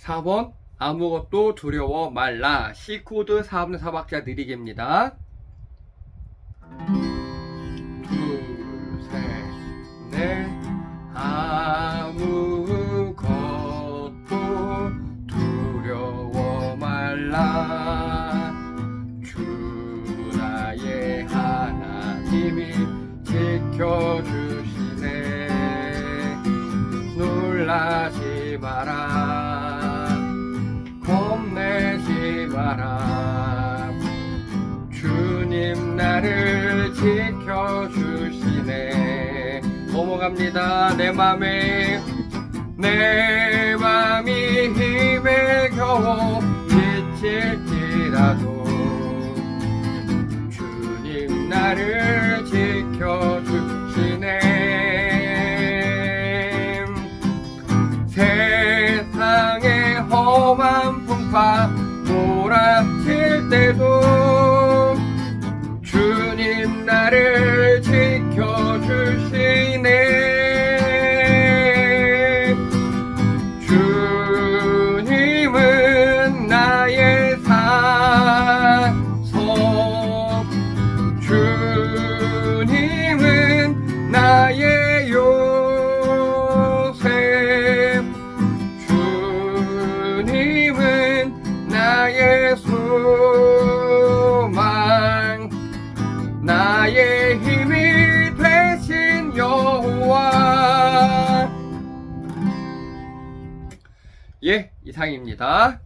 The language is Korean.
4번 아무것도 두려워 말라. C코드 4번 사박자 느리게입니다. 둘셋넷 아무것도 두려워 말라. 주 나의 하나님이 지켜주시네. 놀라지 마라 마라 주님 나를 지켜주시네. 넘어갑니다. 내 맘에. 내 맘이 힘에 겨워 지칠지라도 주님 나를 주님 나를 지켜주시네. 주님은 나의 사성 주님은 나의 요새 주님은 나의 소 나의 힘이 되신 여호와. 예 이상입니다